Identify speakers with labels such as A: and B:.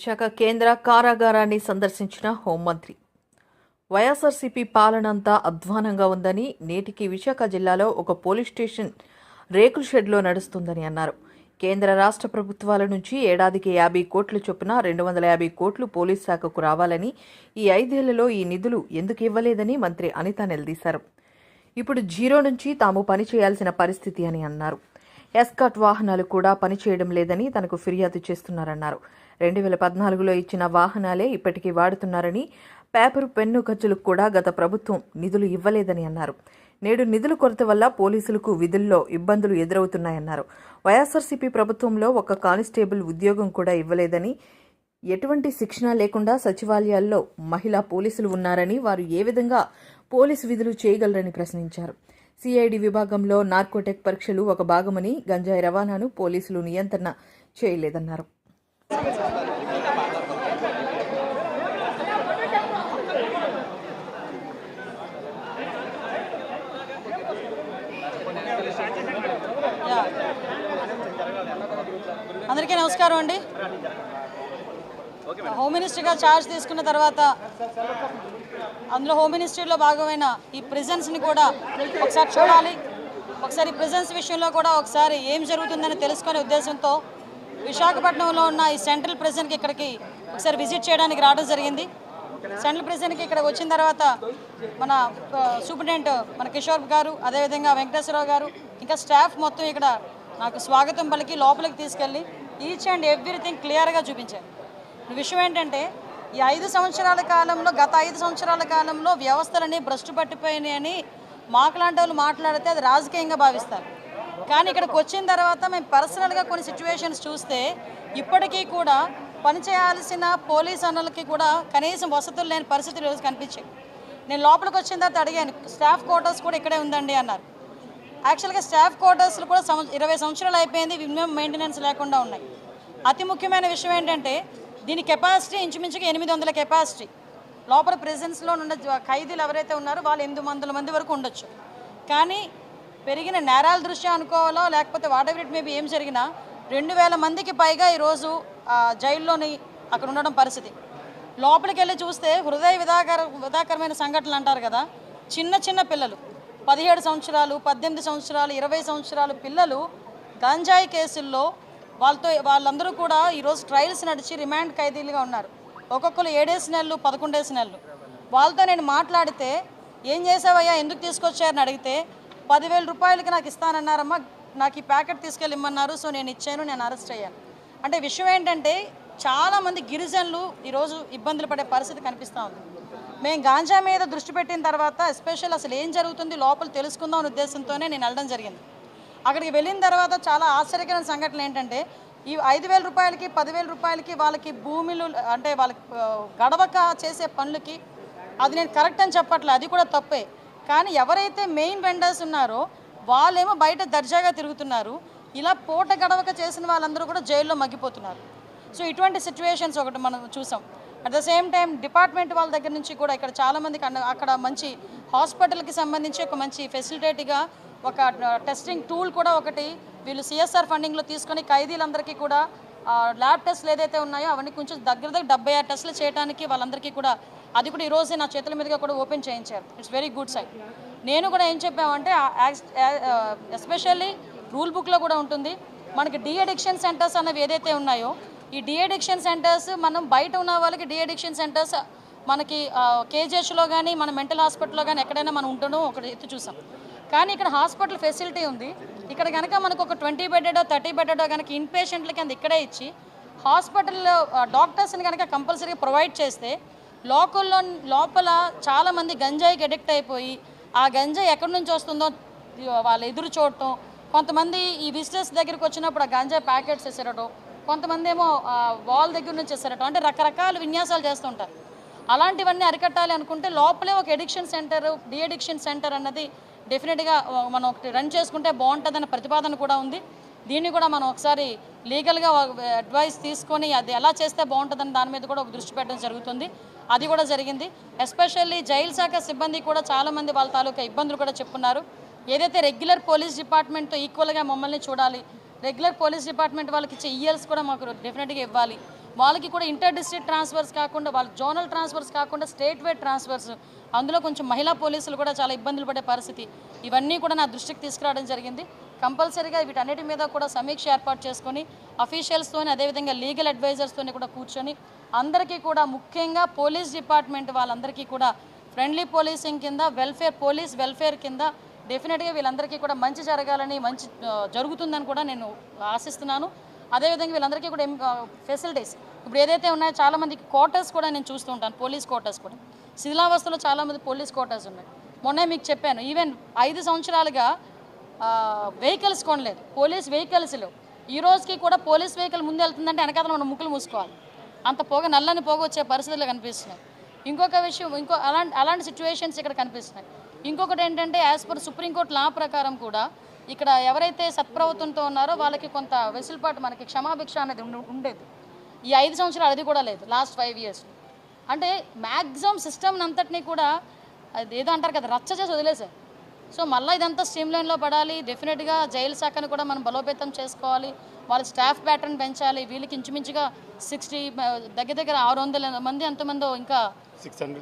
A: విశాఖ కేంద్ర కారాగారాన్ని సందర్శించిన హోంమంత్రి. వైఎస్ఆర్సీపీ పాలన అంతా అధ్వానంగా ఉందని నేటికి విశాఖ జిల్లాలో ఒక పోలీస్ స్టేషన్ రేకుల షెడ్లో నడుస్తుందని అన్నారు. కేంద్ర రాష్ట్ర ప్రభుత్వాల నుంచి ఏడాదికి యాభై కోట్లు చొప్పున రెండు వందల యాభై కోట్లు పోలీస్ శాఖకు రావాలని ఈ ఐదేళ్ళలో ఈ నిధులు ఎందుకు ఇవ్వలేదని మంత్రి అనిత నిలదీశారు. ఇప్పుడు జీరో నుంచి తాము పని చేయాల్సిన పరిస్థితి అని అన్నారు. ఎస్కాట్ వాహనాలు కూడా పనిచేయడం లేదని తనకు ఫిర్యాదు చేస్తున్నారన్నారు. రెండు వేల పద్నాలుగులో ఇచ్చిన వాహనాలే ఇప్పటికీ వాడుతున్నారని పేపర్ పెన్ను ఖర్చులకు కూడా గత ప్రభుత్వం నిధులు ఇవ్వలేదని అన్నారు. నేడు నిధుల కొరత వల్ల పోలీసులకు విధుల్లో ఇబ్బందులు ఎదురవుతున్నాయన్నారు. వైఎస్ఆర్సీపీ ప్రభుత్వంలో ఒక కానిస్టేబుల్ ఉద్యోగం కూడా ఇవ్వలేదని ఎటువంటి శిక్షణ లేకుండా సచివాలయాల్లో మహిళా పోలీసులు ఉన్నారని వారు ఏ విధంగా పోలీసు విధులు చేయగలరని ప్రశ్నించారు. సిఐడి విభాగంలో నార్కోటెక్ పరీక్షలు ఒక భాగమని గంజాయి రవాణాను పోలీసులు నియంత్రణ చేయలేదన్నారు.
B: నమస్కారం అండి. హోమ్ మినిస్టర్గా ఛార్జ్ తీసుకున్న తర్వాత అందులో హోమ్ మినిస్ట్రీలో భాగమైన ఈ ప్రిజన్స్ని కూడా ఒకసారి చూడాలి. ఒకసారి ప్రిజన్స్ విషయంలో కూడా ఒకసారి ఏం జరుగుతుందని తెలుసుకునే ఉద్దేశంతో విశాఖపట్నంలో ఉన్న ఈ సెంట్రల్ ప్రిజన్కి ఇక్కడికి ఒకసారి విజిట్ చేయడానికి రావడం జరిగింది. సెంట్రల్ ప్రెజెంట్కి ఇక్కడ వచ్చిన తర్వాత మన సూపరింటెండెంట్ మన కిషోర్ గారు అదేవిధంగా వెంకటేశ్వరరావు గారు ఇంకా స్టాఫ్ మొత్తం ఇక్కడ నాకు స్వాగతం పలికి లోపలికి తీసుకెళ్ళి ఈచ్ అండ్ ఎవ్రీథింగ్ క్లియర్గా చూపించారు. విషయం ఏంటంటే ఈ ఐదు సంవత్సరాల కాలంలో గత ఐదు సంవత్సరాల కాలంలో వ్యవస్థలన్నీ భ్రష్టు పట్టిపోయినాయని మాకులాంటి వాళ్ళు మాట్లాడితే అది రాజకీయంగా భావిస్తారు. కానీ ఇక్కడికి వచ్చిన తర్వాత మేము పర్సనల్గా కొన్ని సిచ్యువేషన్స్ చూస్తే ఇప్పటికీ కూడా పనిచేయాల్సిన పోలీస్ అన్నలకి కూడా కనీసం వసతులు లేని పరిస్థితులు కనిపించాయి. నేను లోపలికి వచ్చిన తర్వాత అడిగాను స్టాఫ్ క్వార్టర్స్ కూడా ఇక్కడే ఉందండి అన్నారు. యాక్చువల్గా స్టాఫ్ క్వార్టర్స్లు కూడా సంవ ఇరవై సంవత్సరాలు అయిపోయింది. మినిమం మెయింటెనెన్స్ లేకుండా ఉన్నాయి. అతి ముఖ్యమైన విషయం ఏంటంటే దీని కెపాసిటీ ఇంచుమించుగా ఎనిమిది వందల కెపాసిటీ లోపల ప్రెజెన్స్లో ఉన్న ఖైదీలు ఎవరైతే ఉన్నారో వాళ్ళు ఎనిమిది వందల మంది వరకు ఉండొచ్చు. కానీ పెరిగిన నేరాల దృష్ట్యా అనుకోవాలో లేకపోతే వాటర్ ఎవర్ ఇట్ మేబీ ఏం జరిగినా రెండు వేల మందికి పైగా ఈరోజు జైల్లోని అక్కడ ఉండడం పరిస్థితి. లోపలికి వెళ్ళి చూస్తే హృదయ విధాకర విధాకరమైన సంఘటనలు అంటారు కదా చిన్న చిన్న పిల్లలు. పదిహేడు సంవత్సరాలు పద్దెనిమిది సంవత్సరాలు ఇరవై సంవత్సరాలు పిల్లలు గంజాయి కేసుల్లో వాళ్ళతో వాళ్ళందరూ కూడా ఈరోజు ట్రయల్స్ నడిచి రిమాండ్ ఖైదీలుగా ఉన్నారు. ఒక్కొక్కరు ఏడేసి నెలలు పదకొండేసి నెలలు. వాళ్ళతో నేను మాట్లాడితే ఏం చేసావయ్యా? ఎందుకు తీసుకొచ్చారని అడిగితే పదివేల రూపాయలకి నాకు ఇస్తానన్నారమ్మా. నాకు ఈ ప్యాకెట్ తీసుకెళ్ళి ఇమ్మన్నారు. సో నేను ఇచ్చాను. నేను అరెస్ట్ అయ్యాను. అంటే విషయం ఏంటంటే చాలామంది గిరిజనులు ఈరోజు ఇబ్బందులు పడే పరిస్థితి కనిపిస్తూ ఉంది. మేము గాంజా మీద దృష్టి పెట్టిన తర్వాత ఎస్పెషల్ అసలు ఏం జరుగుతుంది లోపల తెలుసుకుందాం అనే ఉద్దేశంతోనే నేను వెళ్ళడం జరిగింది. అక్కడికి వెళ్ళిన తర్వాత చాలా ఆశ్చర్యకరమైన సంఘటనలు ఏంటంటే ఈ ఐదు వేల రూపాయలకి పదివేల రూపాయలకి వాళ్ళకి భూములు అంటే వాళ్ళకి గడవక చేసే పనులకి అది నేను కరెక్ట్ అని చెప్పట్లే అది కూడా తప్పే. కానీ ఎవరైతే మెయిన్ వెండర్స్ ఉన్నారో వాళ్ళేమో బయట దర్జాగా తిరుగుతున్నారు. ఇలా పూట గడవక చేసిన వాళ్ళందరూ కూడా జైల్లో మగ్గిపోతున్నారు. సో ఇటువంటి సిచ్యువేషన్స్ ఒకటి మనం చూసాం. At the same time department వాళ్ళ దగ్గర నుంచి కూడా ఇక్కడ చాలామందికి అక్కడ మంచి హాస్పిటల్కి సంబంధించి ఒక మంచి ఫెసిలిటేట్గా ఒక టెస్టింగ్ టూల్ కూడా ఒకటి వీళ్ళు సిఎస్ఆర్ ఫండింగ్లో తీసుకొని ఖైదీలందరికీ కూడా ల్యాబ్ టెస్ట్లు ఏదైతే ఉన్నాయో అవన్నీ కొంచెం దగ్గర దగ్గర డెబ్బై ఆరు టెస్టులు చేయడానికి వాళ్ళందరికీ కూడా అది కూడా ఈ నా చేతుల మీదుగా కూడా ఓపెన్ చేయించారు. ఇట్స్ వెరీ గుడ్ సైడ్ నేను కూడా ఏం చెప్పామంటే ఎస్పెషల్లీ రూల్ బుక్లో కూడా ఉంటుంది. మనకి డీ అడిక్షన్ సెంటర్స్ అనేవి ఏదైతే ఉన్నాయో ఈ డిఎడిక్షన్ సెంటర్స్ మనం బయట ఉన్న వాళ్ళకి డిఎడిక్షన్ సెంటర్స్ మనకి కేజీహెచ్లో కానీ మన మెంటల్ హాస్పిటల్లో కానీ ఎక్కడైనా మనం ఉండడం ఒకటి ఎత్తు చూసాం. కానీ ఇక్కడ హాస్పిటల్ ఫెసిలిటీ ఉంది. ఇక్కడ కనుక మనకు ఒక ట్వంటీ బెడెడో థర్టీ బెడెడో కనుక ఇన్ పేషెంట్లకి అంత ఇక్కడే ఇచ్చి హాస్పిటల్లో డాక్టర్స్ని కనుక కంపల్సరీగా ప్రొవైడ్ చేస్తే లోకల్లో లోపల చాలామంది గంజాయికి అడిక్ట్ అయిపోయి ఆ గంజాయి ఎక్కడి నుంచి వస్తుందో వాళ్ళు ఎదురు చూడటం కొంతమంది ఈ విజిటర్స్ దగ్గరికి వచ్చినప్పుడు ఆ గంజాయి ప్యాకెట్స్ వేసేరటం కొంతమంది ఏమో వాల్ దగ్గర నుంచి వేసేరటం అంటే రకరకాల విన్యాసాలు చేస్తుంటారు. అలాంటివన్నీ అరికట్టాలి అనుకుంటే లోపలే ఒక ఎడిక్షన్ సెంటర్ డిఎడిక్షన్ సెంటర్ అన్నది డెఫినెట్గా మనం ఒకటి రన్ చేసుకుంటే బాగుంటుందన్న ప్రతిపాదన కూడా ఉంది. దీన్ని కూడా మనం ఒకసారి లీగల్గా అడ్వైస్ తీసుకొని అది ఎలా చేస్తే బాగుంటుందని దాని మీద కూడా ఒక దృష్టి పెట్టడం జరుగుతుంది. అది కూడా జరిగింది. ఎస్పెషల్లీ జైలు శాఖ సిబ్బంది కూడా చాలామంది వాళ్ళ తాలూకా ఇబ్బందులు కూడా చెప్పున్నారు. ఏదైతే రెగ్యులర్ పోలీస్ డిపార్ట్మెంట్తో ఈక్వల్గా మమ్మల్ని చూడాలి రెగ్యులర్ పోలీస్ డిపార్ట్మెంట్ వాళ్ళకి ఇచ్చే ఇయర్స్ కూడా మాకు డెఫినెట్గా ఇవ్వాలి. వాళ్ళకి కూడా ఇంటర్ డిస్ట్రిక్ట్ ట్రాన్స్ఫర్స్ కాకుండా వాళ్ళ జోనల్ ట్రాన్స్ఫర్స్ కాకుండా స్టేట్ వైడ్ ట్రాన్స్ఫర్స్. అందులో కొంచెం మహిళా పోలీసులు కూడా చాలా ఇబ్బందులు పడే పరిస్థితి. ఇవన్నీ కూడా నా దృష్టికి తీసుకురావడం జరిగింది. కంపల్సరీగా వీటన్నిటి మీద కూడా సమీక్ష ఏర్పాటు చేసుకొని అఫీషియల్స్తోని అదేవిధంగా లీగల్ అడ్వైజర్స్తోని కూడా కూర్చొని అందరికీ కూడా ముఖ్యంగా పోలీస్ డిపార్ట్మెంట్ వాళ్ళందరికీ కూడా ఫ్రెండ్లీ పోలీసింగ్ కింద వెల్ఫేర్ పోలీస్ వెల్ఫేర్ కింద డెఫినెట్గా వీళ్ళందరికీ కూడా మంచి జరగాలని మంచి జరుగుతుందని కూడా నేను ఆశిస్తున్నాను. అదేవిధంగా వీళ్ళందరికీ కూడా ఫెసిలిటీస్ ఇప్పుడు ఏదైతే ఉన్నాయో చాలామందికి క్వార్టర్స్ కూడా నేను చూస్తూ ఉంటాను పోలీస్ క్వార్టర్స్ కూడా. శిథిలావస్థలో చాలామంది పోలీస్ క్వార్టర్స్ ఉన్నాయి. మొన్నే మీకు చెప్పాను ఈవెన్ ఐదు సంవత్సరాలుగా వెహికల్స్ కొనలేదు. పోలీస్ వెహికల్స్లో ఈ రోజుకి కూడా పోలీస్ వెహికల్ ముందు వెళ్తుందంటే వెనకాల మనం ముక్కులు మూసుకోవాలి. అంత పొగ నల్లని పొగ వచ్చే పరిస్థితులు కనిపిస్తున్నాయి. ఇంకొక విషయం ఇంకో అలాంటి అలాంటి సిచ్యువేషన్స్ ఇక్కడ కనిపిస్తున్నాయి. ఇంకొకటి ఏంటంటే యాజ్ పర్ సుప్రీంకోర్టు లా ప్రకారం కూడా ఇక్కడ ఎవరైతే సత్ప్రవర్తనతో ఉన్నారో వాళ్ళకి కొంత వెసులుబాటు మనకి క్షమాభిక్ష అనేది ఉండేది. ఈ ఐదు సంవత్సరాలు అది కూడా లేదు లాస్ట్ ఫైవ్ ఇయర్స్ అంటే మ్యాక్సిమం సిస్టమ్ అంతటినీ కూడా అది ఏదో అంటారు కదా రచ్చ చేసి వదిలేసే. సో మళ్ళీ ఇదంతా స్ట్రీమ్లైన్లో పడాలి డెఫినెట్గా జైలు శాఖను కూడా మనం బలోపేతం చేసుకోవాలి వాళ్ళ స్టాఫ్ ప్యాటర్న్ పెంచాలి వీళ్ళకి ఇంచుమించుగా సిక్స్టీ దగ్గర దగ్గర ఆరు వందల మంది ఎంతమందో ఇంకా
C: సిక్స్ హండ్రెడ్